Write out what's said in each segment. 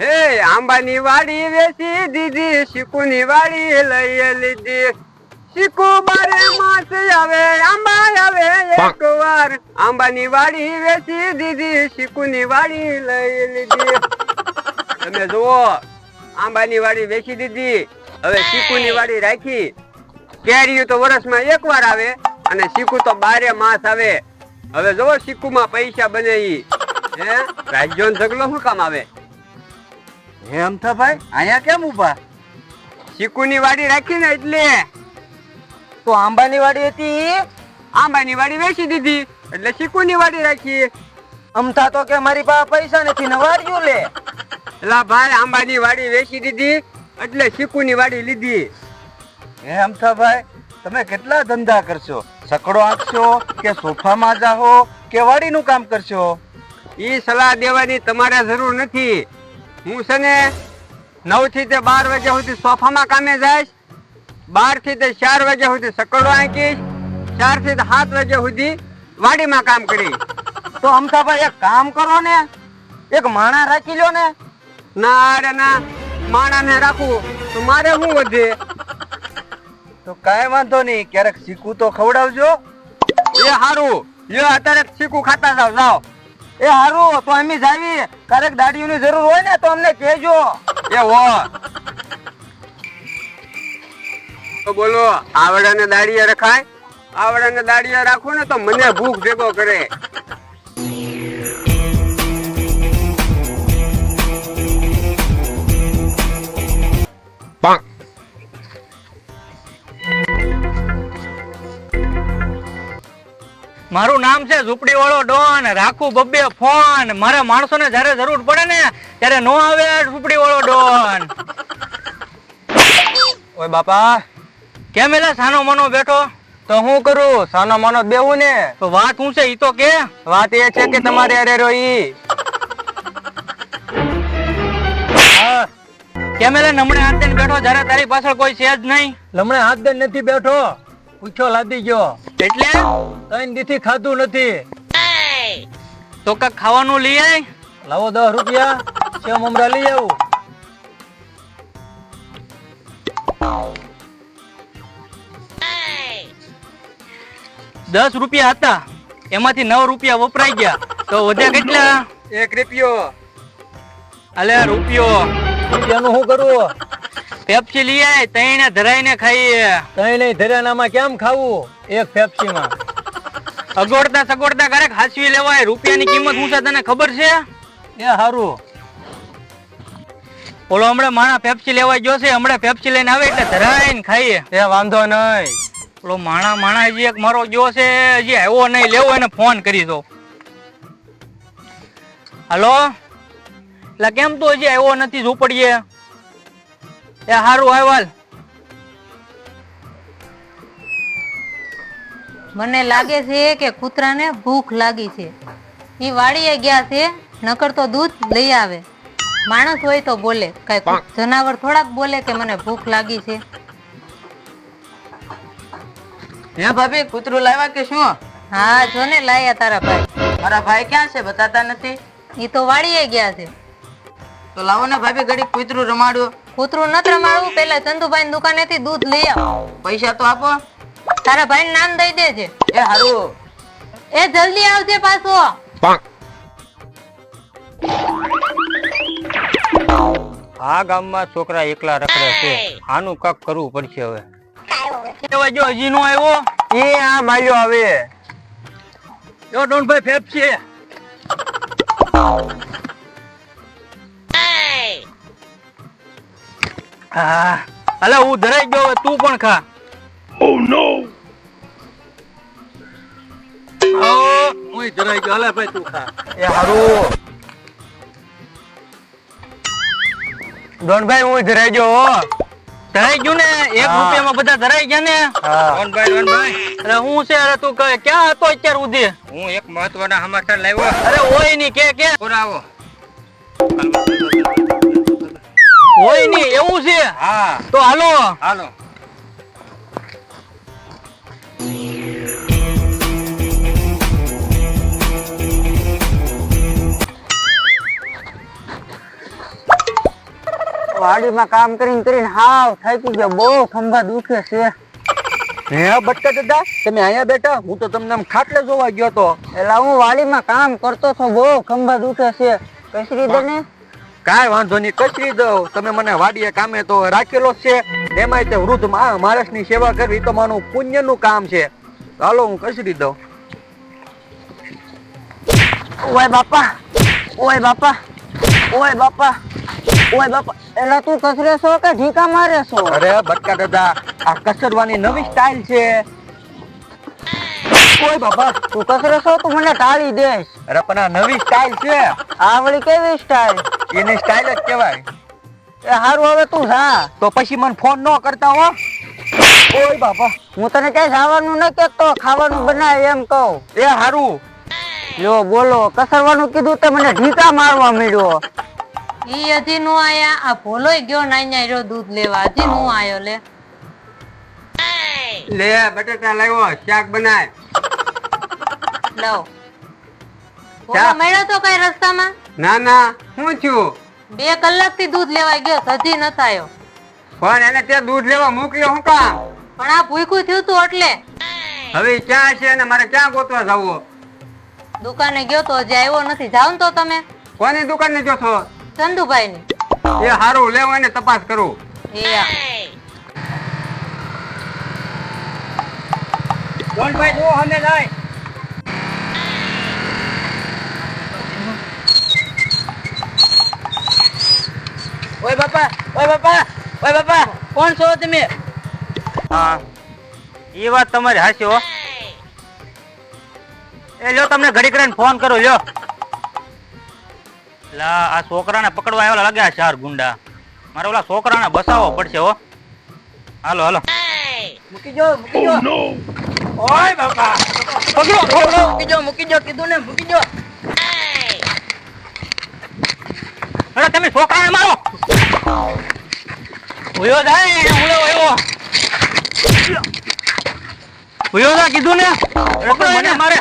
હે આંબાની વાડી વેચી દીધી શીકુની વાડી લઈ લીધી. શીકુ બારે માસ આવે આંબા આવે એક વાર. આંબાની વાડી વેચી દીધી શીકુની વાડી લઈ લીધી. તમે જુઓ આંબાની વાડી વેચી દીધી હવે શીકુની વાડી રાખી. કેરીયું તો વર્ષમાં એક વાર આવે અને શીકુ તો બારે માસ આવે. હવે જુઓ શીકુમાં પૈસા બને ઈ. હે રાજ્યો ઝગલો શું કામ આવે? હે અમથાભાઈ અહીંયા કેમ ઊભા? શીકુની વાડી રાખી ને એટલે. તો આંબાની વાડી હતી? આંબાની વાડી વેચી દીધી. એટલે શીકુની વાડી રાખી. અમથા તો કે મારી પાસે પૈસા નથી ને વાડ્યું લે એલા ભાઈ, આંબાની વાડી વેચી દીધી, એટલે શીકુની વાડી લીધી. હે અમથાભાઈ તમે કેટલા ધંધા કરશો? સકડો આપશો કે સોફામાં જાહો કે વાડીનું કામ કરશો? એ સલાહ દેવાની તમારે જરૂર નથી. હું છે ને નવથી તે બાર વાગ્યા સુધી સોફામાં કામે જઈશ બારથી તે ચાર વાગ્યા સુધી સકડો આંકીશ ચારથી સાત વાગ્યા સુધી વાડીમાં કામ કરીશ. તો અમથાભાઈ એક કામ કરો ને, એક માણા રાખી લ્યો ને. ના અરે ના, માણાને રાખવું તો મારે શું વધે? તો કાંઈ વાંધો નહીં, ક્યારેક શીખવું તો ખવડાવજો. એ હારું. એ અત્યારે શીખું ખાતા જાવ જાઓ. એ હારું, તો અમે જાવી. ક્યારેક દાડીઓની જરૂર હોય ને, તો અમને કહેજો. એ હો તો બોલો, આવડાને દાડીએ રખાય? આવડાને દાડિયા રાખું ને, તો મને ભૂખ ભેગો કરે. મારું નામ છે ઝૂંપડી વાળો ડોન રાખું બબ્બે ફોન. મારા માણસોને જ્યારે જરૂર પડે ને ત્યારે નો આવે ઝૂંપડી વાળો ડોન. ઓય બાપા કેમ એલા સાનો મનો બેઠો? તો હું કરું? સાનો માનો બેવું ને. તો વાત હું છે ઈ તો કે? વાત એ છે કે તમારે અરે રોઈ હા. કેમ એલા નમણે હાથ દઈને બેઠો? જ્યારે તારી પાછળ કોઈ છે જ નહીં. લમણે હાથ નથી બેઠો. પૂછો લાદી ગયો એટલે? ત્રણ દીથી ખાધું નથી. તો કાક ખાવાનું લઈ આય. લાવો દસ રૂપિયા. સેવ મમરા લઈ આવું. દસ રૂપિયા હતા. એમાંથી નવ રૂપિયા વપરાઈ ગયા. તો વધ્યા કેટલા? એક રૂપિયો. અલે રૂપિયો. રૂપિયાનું શું કરું? પેપ્સી લઈ આય તઈને ધરાઈને ખાઈએ. કઈ નહીં ધર્યાનામાં કેમ ખાવું? એક પેપ્સીમાં. અગોડતા સગોડતા ક્યારેક હાસવી લેવાય. રૂપિયાની કિંમત હું છે તને ખબર છે? એ હારું. ઓલો હમણાં માણા પેપ્સી લેવા ગયો છે હમણાં પેપ્સી લઈને આવે એટલે ધરાઈને ખાઈએ. એ વાંધો નહીં. ઓલો માણા માણા હજી એક મારો ગયો છે હજી આવ્યો નહીં લેવો એને ફોન કરી દો. હલો? એટલે કેમ તું હજી આવ્યો નથી ઝૂંપડીએ એ હારું આવ્યા મને લાગે છે કે કૂતરાને ભૂખ લાગી છે. એ વાડીએ ગયા છે નકર તો દૂધ લઈ આવે. માણસ હોય તો બોલે કઈ જનાવર થોડાક બોલે કે મને ભૂખ લાગી છે. હે ભાભી કૂતરું લાવ્યા કે શું? હા જો ને લાયા તારા ભાઈ. મારા ભાઈ ક્યાં છે? બતાતા નથી? એ તો વાડીએ ગયા છે. તો લાવો ને ભાભી ઘડી કૂતરું રમાડું. કૂતરું ન રમાડવું પેલા ચંદુભાઈ દુકાનેથી દૂધ લઈ આવ. પૈસા તો આપો. તારા ભાઈ નામ દઈ દેજે. એ હારું. એ જલ્દી આવજે પાછો. આ ગામમાં છોકરા એકલા રખડે છે. આનું કક કરવું પડશે હવે. જો હજી નો આવ્યો એ આ માલ્યો આવે. જો ડોનભાઈ ફેફસી હા. અલે હું ધરાઈ ગયો હવે તું પણ ખા? ઓ. નો હું ધરાઈ ગયો. હલે ભાઈ તું ખા. એ હારું. ડોનભાઈ હું ધરાઈ ગયો હો. ધરાઈ ગયું ને? એક. રૂપિયામાં બધા ધરાઈ ગયા ને? ડોનભાઈ ડોનભાઈ. અરે હું છે? અરે તું કહે ક્યાં હતો અત્યાર સુધી? હું એક મહત્વના સમાચાર લાવ્યો. અરે હોયની કે કે. પુરાવો હોયની એવું છે? હા. તો હાલો. હાલો. વાડીમાં કામ કરીને કરીને હાવ થાકી ગયો. બહુ ખંભા દુખે છે. હે બટકા દાદા તમે અહીંયા બેઠા? હું તો તમને આમ ખાટલે જોવા ગયો તો. એટલે હું વાડીમાં કામ કરતો તો બહુ ખંભા દુખે છે. કસરી દે ને? કાંઈ વાંધો નહીં કચરી દઉં. તમે મને વાડીએ કામે તો રાખેલો છે. એમાંય તે વૃદ્ધ માણસની સેવા કરવી તો મારું પુણ્યનું કામ છે. હાલો હું કચરી દઉં. ઓય બાપા ઓય બાપા ઓય બાપા ઓય બાપા એટલે તું કસરે છો કે ઢીકા મારે છો? અરે બટકા દાદા આ કચરવાની નવી સ્ટાઇલ છે. ઓય બાપા તું કસરે છો તું મને ટાળી દે. અરે પણ આ નવી સ્ટાઇલ છે. આ વળી કેવી સ્ટાઇલ એની સ્ટાઇલ જ કહેવાય. એ સારું હવે તું સા તો પછી મને ફોન ન કરતા હો. ઓય બાપા. હું તને કઈ ખાવાનું ન કેતો ખાવાનું બનાય એમ કહું. એ સારું લ્યો બોલો કસરવાનું કીધું તે મને ઢીકા મારવા મળ્યો ઈ હજી નું આયા. આ ભોલોય ગયો નાઈ રહ્યો દૂધ લેવા. હજી નું આયો લે. લે બટેટા લાવ્યો શાક બનાય. લાવ ચા. મળ્યો તો કઈ રસ્તામાં? ના ના હું છું બે કલાકથી દૂધ લેવા ગયો હજી ન આયો પણ એને ત્યાં દૂધ લેવા મોકલ્યો હું કામ? પણ આ ભૂખ્યું થયું તું એટલે. હવે ક્યાં છે ને મારે ક્યાં ગોતવા જવું? દુકાને ગયો તો હજી આવ્યો નથી. જાવ તો તમે. કોની દુકાને જો છો? ચંદુભાઈ ની એ હારું લેવો એને તપાસ કરું. એ ભાઈ જો હમે જાય ઓય બાપા ઓય બાપા ઓય બાપા કોણ છો તમે? હા એ વાત તમારી હાચી હો. એ લ્યો તમને ઘડી કરીને ફોન કરો લ્યો. લા આ છોકરાને પકડવા આવેલા લાગે ચાર ગુંડા. મારે ઓલા છોકરાને બસાવો પડશે હો. હાલો હાલો. મૂકી જો મૂકી જો. ઓય બાપા. પકડો પકડો મૂકી જો મૂકી જો કીધું ને મૂકી જો. અરે તમે છોકરાને મારો. ઉયો જાય ઉયો ઉયો ઉયો જા કીધું ને પણ મને મારે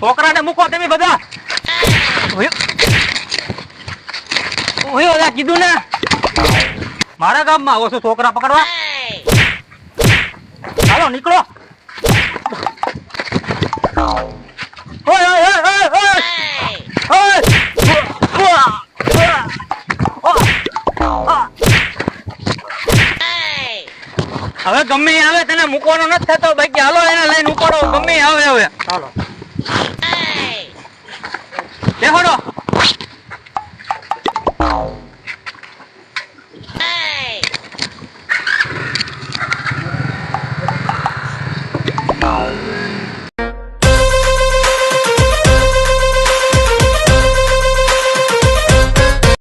છોકરાને મૂકો તમે બધા ઉયો કીધું ને મારા ગામમાં આવો છો છોકરા પકડવા ચાલો નીકળો હવે ગમે આવે તને મૂકવાનો નથી થતો. બાકી હાલો એને લઈને ઉપાડો. ગમે આવે હવે. હાલો. બેહોડો